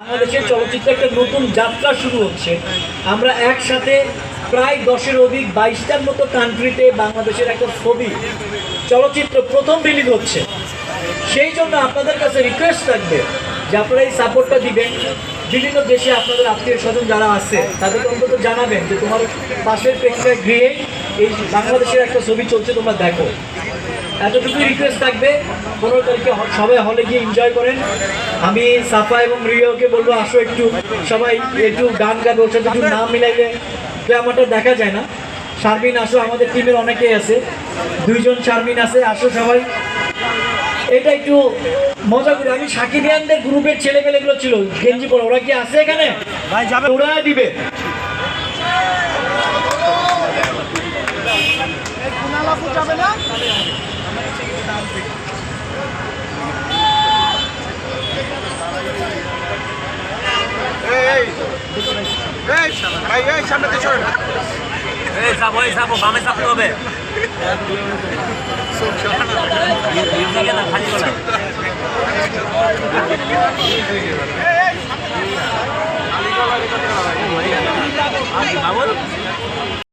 বাংলাদেশের চলচ্চিত্রে একটা নতুন যাত্রা শুরু হচ্ছে। আমরা একসাথে প্রায় দশের অধিক, বাইশটার মতো কান্ট্রিতে বাংলাদেশের একটা ছবি, চলচ্চিত্র প্রথম রিলিজ হচ্ছে। সেই জন্য আপনাদের কাছে রিকোয়েস্ট থাকবে যে আপনারা এই সাপোর্টটা দিবেন। বিভিন্ন দেশে আপনাদের আত্মীয় স্বজন যারা আছে, তাদেরকে অন্তত জানাবেন যে তোমার পাশের প্রেক্ষায় গৃহে এই বাংলাদেশের একটা ছবি চলছে তোমরা দেখো। এতটুকু রিকোয়েস্ট থাকবে পনেরো তারিখে সবাই হলে গিয়ে এনজয় করেন। আমি সাফা এবং রিওকে বলব আসো একটু সবাই একটু গান গাবে ওর সাথে একটু নাম মিলাইলে আমারটা দেখা যায় না। শারমিন আসো আমাদের টিমের অনেকেই আছে। দুইজন শারমিন আছে আসো সবাই। এটা একটু মজা করে আমি সাকিবিয়ানদের গ্রুপের ছেলে পেলেগুলো ছিল গেঞ্জি পরে ওরা কি আছে এখানে? ওরা দিবে কুনালাপু যাবে না এই এই ভাই এই সামনে দিয়ে সরেন এই যাব এই যাব বামে চাপতে হবে খালি